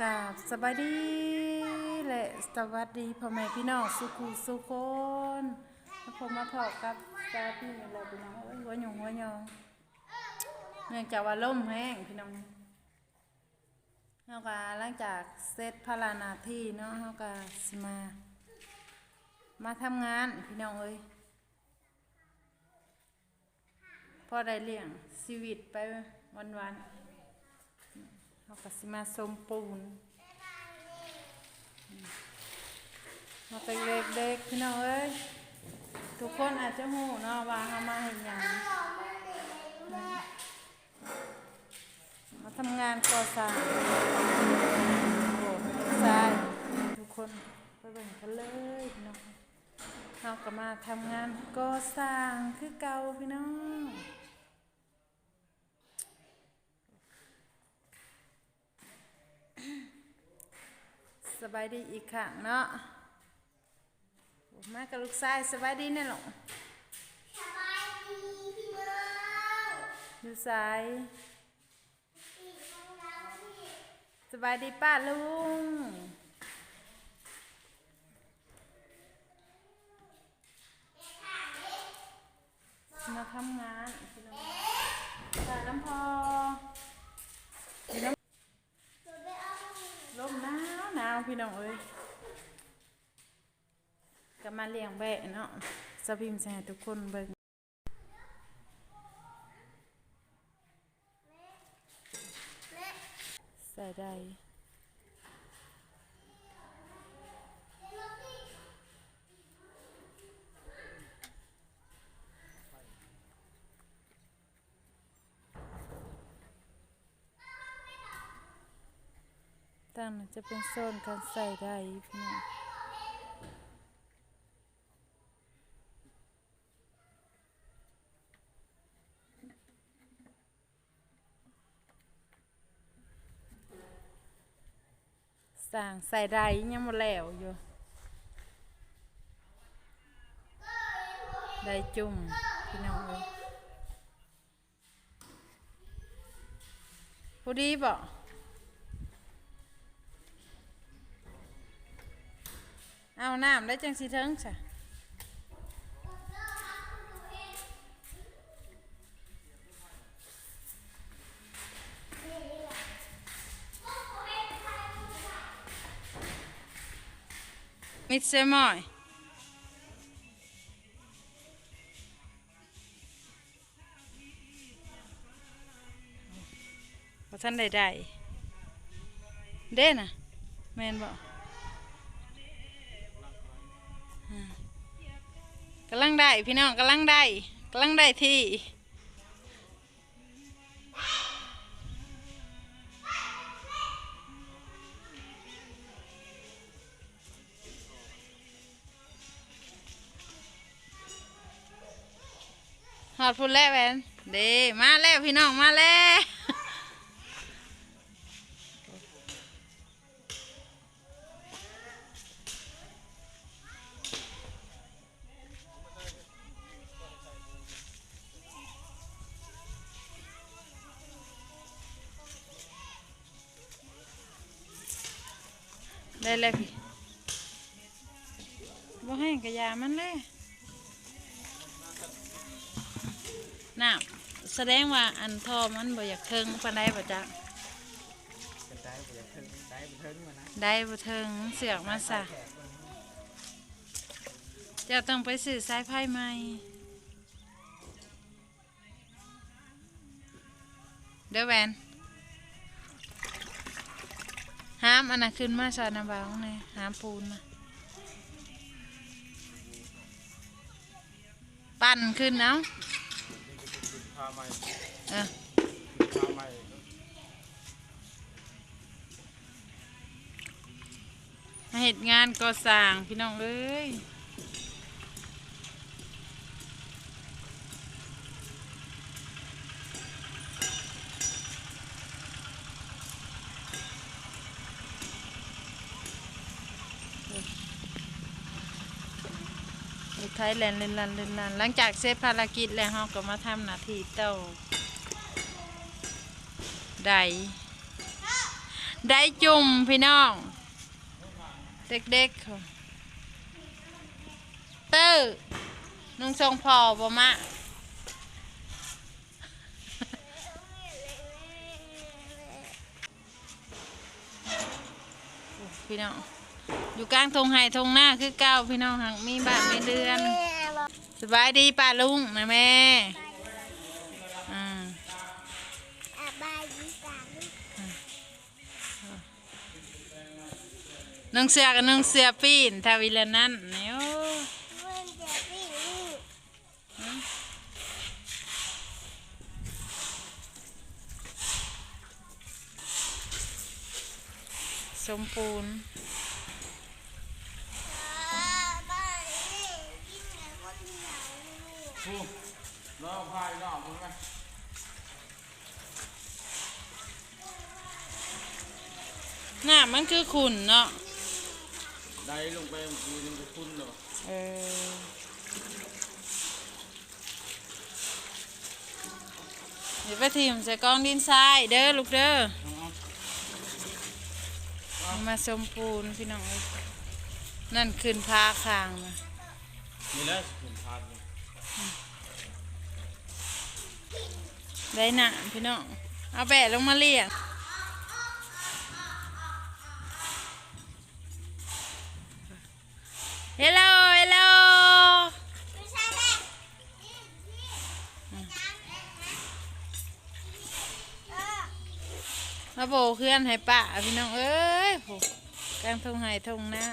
กาบสบายดีและสวัสดีพ่อแม่พี่น้องสุขุสุคนแล้วผมมาพอกับจ้าพี่เราพี่น้องเอ้ยหัวหยงหัวหยองเนื่องจากว่าล่มแห้งพี่น้องเฮาก็หลังจากเสร็จภารนาที่เนาะเฮาก็สิมา มาทำงานพี่น้องเอ้ยพอได้เลี้ยงชีวิตไปวันๆ เราก็สิมาสมปูนมาเป็นเด็กๆพี่น้องเอ้ยทุกคนอาจจะหูเนาะว่าเขามาเห็นอย่างมาทำงานก่อสร้างโอ้ใช่ทุกคนไปเบ่งกันเลยพี่น้องเราก็มาทำงานก่อสร้างคือเก่าพี่น้อง สบายดีอีกครั้งเนาะมากับลูกชายสบายดีแน่หรอสบายดีพี่น้องลูกชายปีของเราพี่สบายดีป้าลุงมาทำงานพี่น้องใส่น้ำพอพี่น้ หนูไปเอาำลมหนาวหนาว พี่น้องเอ้ยก็มาเลี้ยงแบะเนาะสพิมพ์ใส่ทุกคนเบิ่งใส่ได้ ตั้งนั้นจะเป็นโซนการใส่ได้พี่น้องสั่งใส่ได้ยังมดแล้วอยู่ได้จุ่มพี่น้องเลยพอดีบ เอาน้ำได้จังสีเทิงจ้ะมิดเซมอยพอท่านใดใดเด้น่ะแมนบอก กำลังได้พี่น้องกำลังได้กำลังได้ที่หอดพุ่นแล้วแวนเดมาแล้วพี่น้องมาแล้ว ได้แล้วพี่บ่ให้กระยามันเลยน่ะแสดงว่าอันทอมันบ่อยากเทิงปานใดบ่จักได้บ่อยากถึงได้บ่ถึงมานะได้บ่เทิงเสือกมาซะจะต้องไปสื่อสายไพ่ใหม่เด้อแวน ห้ามอันน่ะขึ้นมาซอยน้ำบาวเลยห้ามปูนนะปั่นขึ้นเอาพาใหม่เออพาใหม่มาเหตุงานก่อสร้างพี่น้องเอ้ย อยู่ไทยแลนด์เล่นลันเล่นลันหลังจากเสร็จภารกิจแล้วเราก็มาทำหน้าที่เต้าใดได้จุ่มพี่น้อง เด็กๆเตอร์นุ่งทรงพอบ่มาโอ้พี่น้อง อยู่กลางทงไห่ทงหน้าคือเก้าพี่น้องหังมีบ้านมีเรือนแม่บอกสบายดีป้าลุงนะแม่อืมอาบายดีกันนึ่งเสือกับนึ่งเสือปีนทาวิลนั่นเนี่ยเพื่อนเจะพี่นี่สมปูน อาบายนี่กินแต่คนเดียว นี่ผู้รอพายรอบมึงไหมหน้ามันคือขุนเนาะได้ลงไปเมื่อกี้นึงก็คุ้นเลยเออเดี๋ยวไปทีมใส่กองดินทรายเด้อลูกเด้อเอามาสมปูนพี่น้องเอ้ยนั่นขึ้นพาคางนะนี่แหละขุนพาดเล ได้หนาพี่น้อง เอาแบะลงมาเรียกเฮลโลเฮลโลมาโบเคลื่อนให้ป้าพี่น้อง เอ้ยโหกลางทงไห้ทงหน้า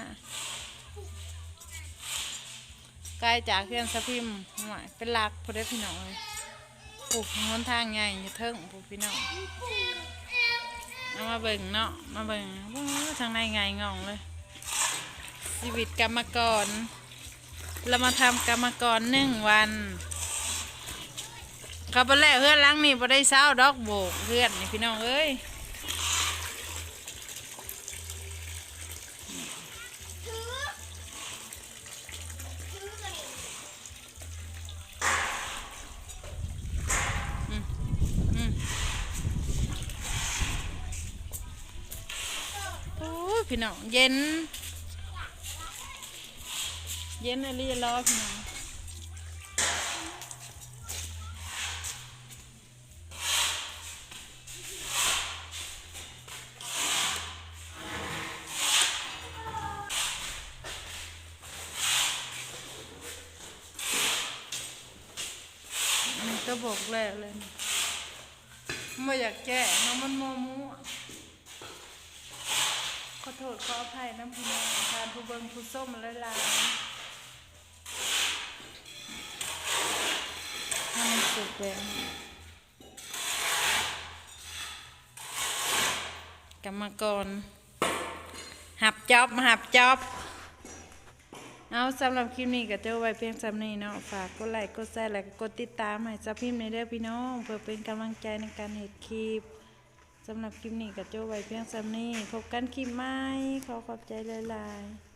ใกล้จากเคลื่อนสะพิมพ์หน่อยเป็นหลักพอได้พี่น้องเลย ผูกหนทางใหญ่อยู่เทิงผูกพี่น้องเอามาเบิ่งเนาะมาเบิ่งว้าทางในไงงองเลย ชีวิตกรรมกร เรามาทำกรรมกรหนึ่งวันขับไปแล้วเพื่อนล้างนี่ไปได้เศร้าดอกโบกเพื่อนนี่พี่น้องเอ้ย พี่น้องเย็น เย็นอะไรรอพี่น้องอันก็บอกแล้วเลยไม่อยากแก้เนาะมันมัวมัว ขอโทษขออภัยน้ำพี่น้องทานผู้เบิงผู้ส้มละลายให้มันสุกแล้วกรรมกรหับจอบหับจอบ เอาสำหรับคลิปนี้ก็เจอไว้เพียงสำนี้เนาะฝากกดไลค์กดแชร์และก็กดติดตามให้ซับพิมพ์ในเด้อพี่น้อง เพื่อเป็นกำลังใจในการเห็ดคลิป สำหรับคลิปนี้กับโจอไว้เพียงสำนี้พบกันคลิปใหม่ขอขอบใจหลายๆ